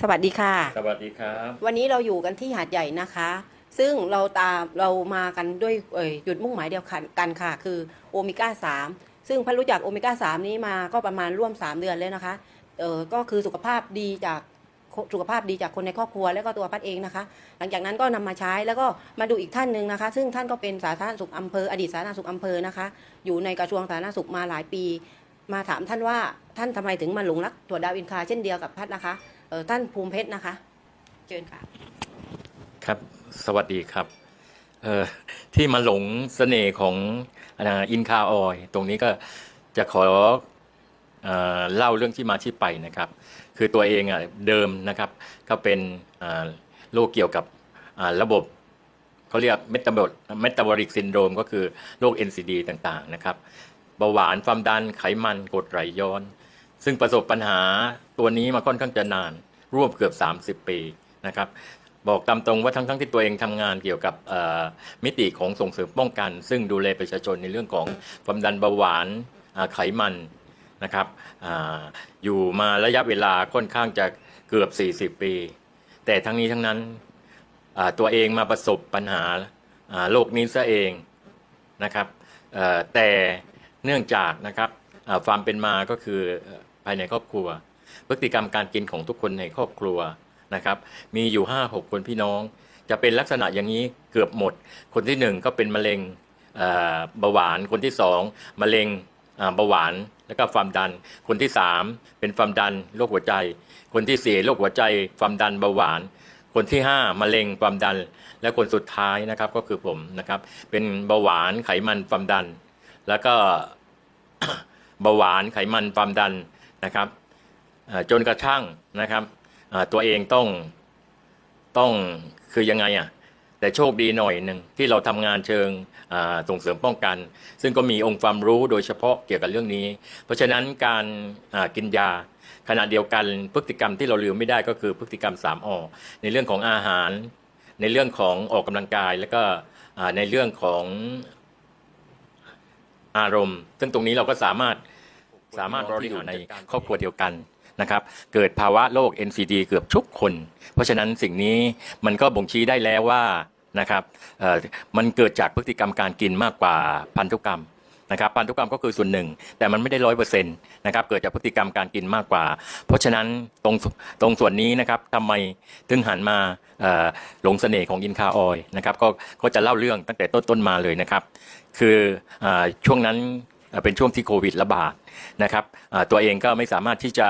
สวัสดีค่ะ สวัสดีครับ วันนี้เราอยู่กันที่หาดใหญ่นะคะ ซึ่งเราตามเรามากันด้วยเอ่ยจุดมุ่งหมายเดียวกันค่ะ คือโอเมก้า3ซึ่งพันรู้จักโอเมก้า3นี้มาก็ประมาณร่วม 3 เดือนแล้วนะคะเออก็คือสุขภาพดีจากสุขภาพดีจากคนในครอบครัวแล้วก็ตัวพัดเองนะคะ หลังจากนั้นก็นำมาใช้แล้วก็มาดูอีกท่านหนึ่งนะคะ ซึ่งท่านก็เป็นสาธารณสุขอำเภออดีตสาธารณสุขอำเภอนะคะ อยู่ในกระทรวงสาธารณสุขมาหลายปี มาถามท่านว่าท่านทำไมถึงมาหลงรักถั่วดาวอินคาเช่นเดียวกับพัดนะคะ เออท่านภูมิเพชรนะคะ เชิญค่ะ ครับ สวัสดีครับ เออที่มาหลงเสน่ห์ของอินคาออยตรงนี้ก็จะขอเอ่อเล่าเรื่องที่มาที่ไปนะครับ คือตัวเองอะเดิมนะครับ ก็เป็นโรคเกี่ยวกับระบบเขาเรียกเมตาบอลเมตาบอลิกซินโดรมก็คือโรค NCD ต่างๆนะครับเบาหวานความดันไขมันกรดไหลย้อน ซึ่งประสบปัญหาตัวนี้มาค่อนข้างจะนานร่วมเกือบ 30 ปีนะครับ บอกตามตรงว่าทั้งทั้งที่ตัวเองทำงานเกี่ยวกับมิติของส่งเสริมป้องกัน ซึ่งดูแลประชาชนในเรื่องของความดันเบาหวานอ่าไขมันนะครับออยู่มาระยะเวลาค่อนข้างจะเกือบ 40 ปี แต่ทั้งนี้ทั้งนั้นตัวเองมาประสบปัญหาโรคนี้ซะเองนะครับแต่เนื่องจากนะครับความเป็นมาก็คือ ภายในครอบครัว พฤติกรรมการกินของทุกคนในครอบครัวนะครับ มีอยู่ห้าหกคนพี่น้อง จะเป็นลักษณะอย่างนี้เกือบหมด คนที่หนึ่งก็เป็นมะเร็งเบาหวาน คนที่สองมะเร็งเบาหวาน แล้วก็ความดัน คนที่สามเป็นความดันโรคหัวใจ คนที่สี่โรคหัวใจ ความดันเบาหวาน คนที่ห้ามะเร็งความดัน และคนสุดท้ายนะครับก็คือผมนะครับ เป็นเบาหวานไขมันความดัน แล้วก็เบาหวานไขมันความดัน นะครับจนกระทั่งนะครับตัวเองต้องต้องคือยังไงอะแต่โชคดีหน่อยหนึ่งที่เราทำงานเชิงส่งเสริมป้องกัน ซึ่งก็มีองค์ความรู้โดยเฉพาะเกี่ยวกับเรื่องนี้ เพราะฉะนั้นการกินยาขณะเดียวกันพฤติกรรมที่เราลืมไม่ได้ก็คือพฤติกรรม3อในเรื่องของอาหาร ในเรื่องของออกกำลังกาย แล้วก็ในเรื่องของอารมณ์ ซึ่งตรงนี้เราก็สามารถ สามารถบริหารในครอบครัวเดียวกันนะครับเกิดภาวะโรค NCD เกือบทุกคน เพราะฉะนั้นสิ่งนี้มันก็บ่งชี้ได้แล้วว่านะครับเอ่อมันเกิดจากพฤติกรรมการกินมากกว่าพันธุกรรมนะครับพันธุกรรมก็คือส่วนหนึ่ง แต่มันไม่ได้ร้อยเปอร์เซ็นต์นะครับเกิดจากพฤติกรรมการกินมากกว่า เพราะฉะนั้นตรงตรงส่วนนี้นะครับทำไมถึงหันมาเอ่อหลงเสน่ห์ของอินคาออยนะครับก็ก็จะเล่าเรื่องตั้งแต่ต้นๆมาเลยนะครับ คืออาช่วงนั้น เป็นช่วงที่โควิดระบาดนะครับตัวเองก็ไม่สามารถที่จะ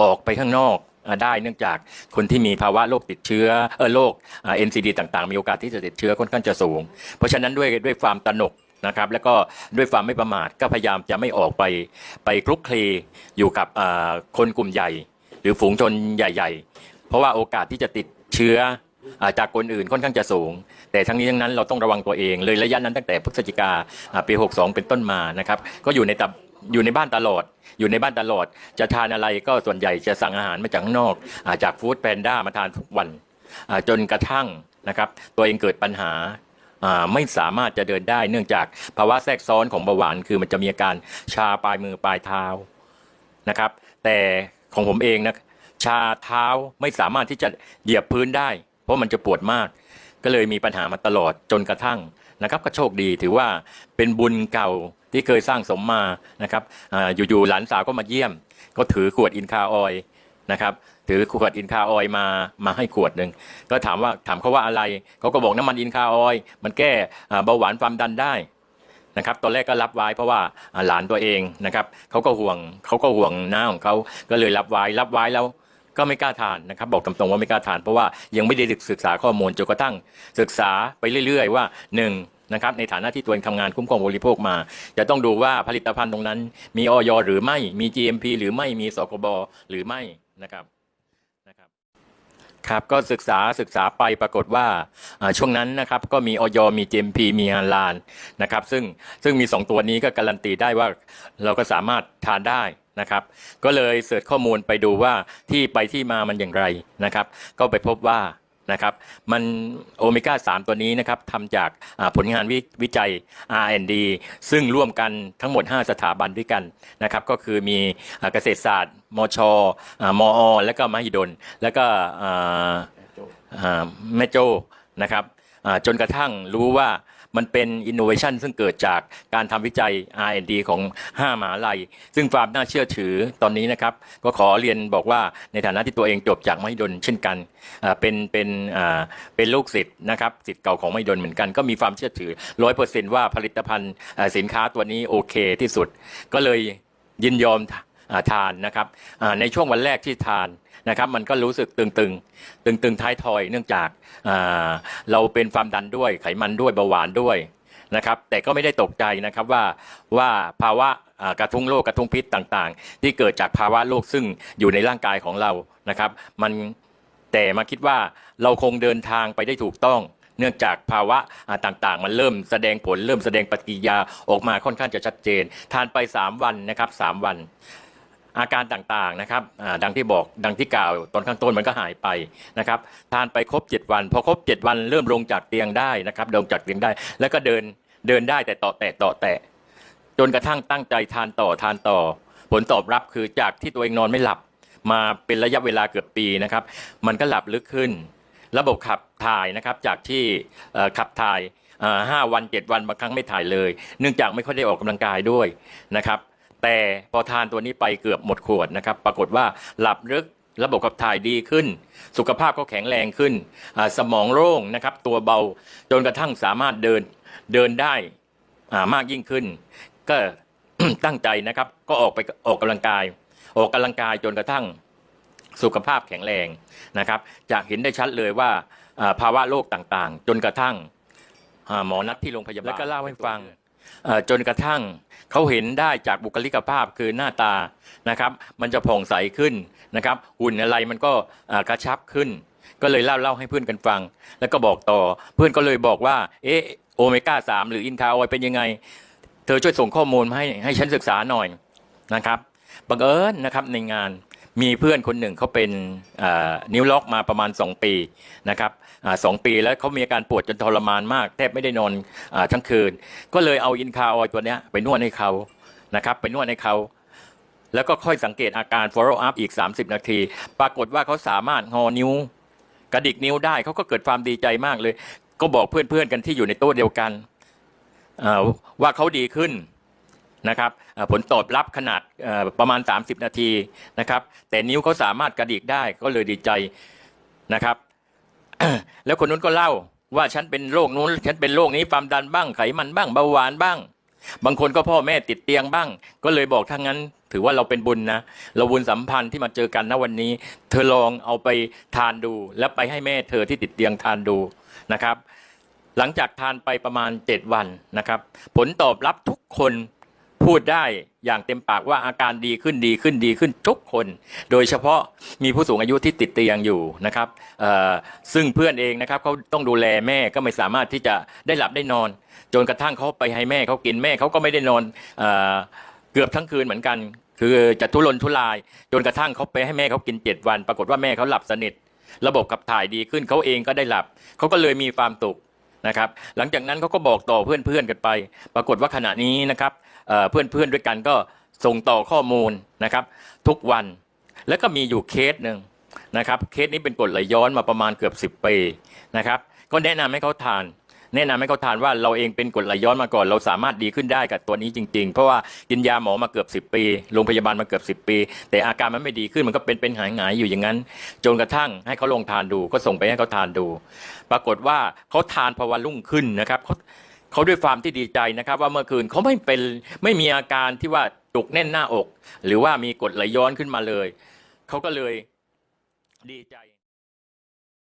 ออกไปข้างนอกได้เนื่องจากคนที่มีภาวะโรคติดเชื้อเออโรค NCD ต่างๆ มีโอกาสที่จะติดเชื้อค่อนข้างจะสูง เพราะฉะนั้นด้วยด้วยความตระหนกนะครับแล้วก็ด้วยความไม่ประมาทก็พยายามจะไม่ออกไปไปคลุกคลีอยู่กับคนกลุ่มใหญ่ หรือฝูงชนใหญ่ ๆ เพราะว่าโอกาสที่จะติดเชื้อ จากคนอื่นค่อนข้างจะสูง แต่ทั้งนี้ทั้งนั้นเราต้องระวังตัวเองเลยระยะนั้นตั้งแต่พฤศจิกาปี 62 เป็นต้นมานะครับก็อยู่ในตับอยู่ในบ้านตลอด อยู่ในบ้านตลอด จะทานอะไรก็ส่วนใหญ่จะสั่งอาหารมาจากข้างนอกอาจากฟู้ดแพนด้ามาทานทุกวันจนกระทั่งนะครับตัวเองเกิดปัญหาไม่สามารถจะเดินได้เนื่องจากภาวะแทรกซ้อนของเบาหวานคือมันจะมีอาการชาปลายมือปลายเท้านะครับ แต่ของผมเองนะชาเท้าไม่สามารถที่จะเหยียบพื้นได้ เพราะมันจะปวดมาก ก็เลยมีปัญหามาตลอดจนกระทั่งนะครับ ก็โชคดีถือว่าเป็นบุญเก่าที่เคยสร้างสมมานะครับออยู่ๆหลานสาวก็มาเยี่ยม ก็ถือขวดอินคาออยนะครับถือขวดอินคาออยมามาให้ขวดหนึ่งก็ถามว่าถามเขาว่าอะไรเขาก็บอกน้ำมันอินคาออยมันแก้อ่เบาหวานความดันได้นะครับตอนแรกก็รับไว้เพราะว่าอ่าหลานตัวเองนะครับเขาก็ห่วงเขาก็ห่วงหน้าของเขาก็เลยรับไว้รับไว้แล้ว ก็ไม่กล้าทานนะครับบอกตรงๆว่าไม่กล้าทาน เพราะว่ายังไม่ได้ศึกษาข้อมูลจนกระทั่งศึกษาไปเรื่อย ๆ ว่าหนึ่งนะครับในฐานะที่ตัวเองทำงานคุ้มครองบริโภคมา จะต้องดูว่าผลิตภัณฑ์ตรงนั้น มีออยหรือไม่มี GMP หรือไม่มีสคบหรือไม่นะครับ ครับก็ศึกษาศึกษาไปปรากฏว่าช่วงนั้นนะครับก็มีออยมี GMP มีฮาลานนะครับซึ่งซึ่งมี 2 ตัวนี้ก็การันตีได้ว่าเราก็สามารถทานได้นะครับ ก็เลยเสิร์ชข้อมูลไปดูว่าที่ไปที่มามันอย่างไรนะครับ ก็ไปพบว่า นะครับ มันโอเมก้า 3 ตัวนี้นะครับทำจากผลงานวิวิจัย R&D ซึ่งร่วมกันทั้งหมด 5 สถาบันด้วยกันนะครับ ก็คือมีเกษตรศาสตร์ มชอมอ และก็มหิดล และก็แม่โจ้นะครับจนกระทั่งรู้ว่า มันเป็นอินโนเวชันซึ่งเกิดจากการทำวิจัย R&D ของ 5 มหาลัย ซึ่งความน่าเชื่อถือตอนนี้นะครับ ก็ขอเรียนบอกว่าในฐานะที่ตัวเองจบจากมหิดลเช่นกันเป็นเป็นเป็นลูกศิษย์นะครับศิษย์เก่าของมหิดลเหมือนกัน ก็มีความเชื่อถือร้อยเปอร์เซ็นต์ว่าผลิตภัณฑ์สินค้าตัวนี้โอเคที่สุด ก็เลยยินยอมทานนะครับในช่วงวันแรกที่ทาน นะครับมันก็รู้สึกตึงๆ ตึงๆท้ายทอยเนื่องจากอ่าเราเป็นความดันด้วยไขมันด้วยเบาหวานด้วยนะครับแต่ก็ไม่ได้ตกใจนะครับว่าว่าภาวะอ่ากระทุ้งโรคกระทุ้งพิษต่างๆ ที่เกิดจากภาวะโรคซึ่งอยู่ในร่างกายของเรานะครับ มันแต่มาคิดว่าเราคงเดินทางไปได้ถูกต้อง เนื่องจากภาวะอ่าต่างๆ มันเริ่มแสดงผลเริ่มแสดงปฏิกิริยาออกมาค่อนข้างจะชัดเจน ทานไป 3 วันนะครับ3วัน อาการต่างๆนะครับดังที่บอกดังที่กล่าวตอนข้างต้นมันก็หายไปนะครับทานไปครบ 7 วัน พอครบ 7 วันเริ่มลงจากเตียงได้นะครับลงจากเตียงได้ แล้วก็เดินเดินได้แต่ต่อแตะต่อแตะจนกระทั่งตั้งใจทานต่อทานต่อ ผลตอบรับคือจากที่ตัวเองนอนไม่หลับมาเป็นระยะเวลาเกือบปีนะครับ มันก็หลับลึกขึ้น ระบบขับถ่ายนะครับจากที่ขับถ่ายห้าวันเจ็ดวันบางครั้งไม่ถ่ายเลย เนื่องจากไม่ค่อยได้ออกกำลังกายด้วยนะครับ แต่พอทานตัวนี้ไปเกือบหมดขวดนะครับ ปรากฏว่าหลับลึกระบบขับถ่ายดีขึ้น สุขภาพก็แข็งแรงขึ้นอ่าสมองโล่งนะครับ ตัวเบาจนกระทั่งสามารถเดินเดินได้อ่ามากยิ่งขึ้น ก็ตั้งใจนะครับ ก็ออกไปออกกำลังกาย ออกกำลังกายจนกระทั่งสุขภาพแข็งแรงนะครับจะเห็นได้ชัดเลยว่าอ่าภาวะโรคต่างๆ จนกระทั่งอ่าหมอนัดที่โรงพยาบาลแล้วก็เล่าให้ฟังเอ่อ จนกระทั่งเขาเห็นได้จากบุคลิกภาพคือหน้าตานะครับ มันจะผ่องใสขึ้นนะครับหุ่นอะไรมันก็กระชับขึ้น ก็เลยเล่าเล่าให้เพื่อนกันฟัง แล้วก็บอกต่อเพื่อนก็เลยบอกว่าเอ๊ะโอเมก้าสามหรืออินคาออยเป็นยังไง เธอช่วยส่งข้อมูลมาให้ให้ฉันศึกษาหน่อยนะครับบังเอิญนะครับในงาน มีเพื่อนคนหนึ่งเขาเป็นนิ้วล็อกมาประมาณ 2 ปีนะครับอสองปีแล้วเขามีอาการปวดจนทรมานมาก แทบไม่ได้นอนอทั้งคืน ก็เลยเอาอินคาออยตัวนี้ไปนวดให้เขานะครับไปนวดให้เขาแล้วก็ค่อยสังเกตอาการ follow up อีก 30 นาที ปรากฏว่าเขาสามารถงอนิ้ว กระดิกนิ้วได้เขาก็เกิดความดีใจมากเลย ก็บอกเพื่อนๆกันที่อยู่ในโต๊ะเดียวกันว่าเขาดีขึ้น นะครับผลตอบรับขนาดประมาณ 30 นาทีนะครับ แต่นิ้วเขาสามารถกระดิกได้ก็เลยดีใจนะครับ แล้วคนนู้นก็เล่าว่าฉันเป็นโรคนู้น ฉันเป็นโรคนี้ความดันบ้างไขมันบ้างเบาหวานบ้าง บางคนก็พ่อแม่ติดเตียงบ้าง ก็เลยบอกถ้างั้นถือว่าเราเป็นบุญนะ เราบุญสัมพันธ์ที่มาเจอกันณวันนี้ เธอลองเอาไปทานดู แล้วไปให้แม่เธอที่ติดเตียงทานดูนะครับ หลังจากทานไปประมาณ 7 วันนะครับ ผลตอบรับทุกคน พูดได้อย่างเต็มปากว่าอาการดีขึ้นดีขึ้นดีขึ้นทุกคน โดยเฉพาะมีผู้สูงอายุที่ติดเตียงอยู่นะครับซึ่งเพื่อนเองนะครับเขาต้องดูแลแม่ก็ไม่สามารถที่จะได้หลับได้นอน จนกระทั่งเขาไปให้แม่เขากินแม่เขาก็ไม่ได้นอนเอเกือบทั้งคืนเหมือนกัน คือจะทุรนทุราย จนกระทั่งเขาไปให้แม่เขากิน7วัน ปรากฏว่าแม่เขาหลับสนิท ระบบขับถ่ายดีขึ้นเขาเองก็ได้หลับเขาก็เลยมีความสุขนะครับ หลังจากนั้นเขาก็บอกต่อเพื่อนๆกันไป ปรากฏว่าขณะนี้นะครับ เพื่อนๆด้วยกันก็ส่งต่อข้อมูลนะครับ ทุกวันแล้วก็มีอยู่เคสหนึ่งนะครับ เคสนี้เป็นกรดไหลย้อนมาประมาณเกือบ 10 ปีนะครับ ก็แนะนำให้เขาทาน แนะนำให้เขาทานว่าเราเองเป็นกดไหลย้อนมาก่อน เราสามารถดีขึ้นได้กับตัวนี้จริง ๆ เพราะว่ากินยาหมอมาเกือบ 10 ปีโรงพยาบาลมาเกือบ 10 ปี แต่อาการมันไม่ดีขึ้นมันก็เป็นเป็นหายหายๆอยู่อย่างนั้น จนกระทั่งให้เขาลองทานดู ก็ส่งไปให้เขาทานดู ปรากฏว่าเขาทานพอวันรุ่งขึ้นนะครับเขา เขาด้วยความที่ดีใจนะครับ ว่าเมื่อคืนเขาไม่เป็นไม่มีอาการที่ว่าจุกแน่นหน้าอก หรือว่ามีกรดไหลย้อนขึ้นมาเลย เขาก็เลยดีใจ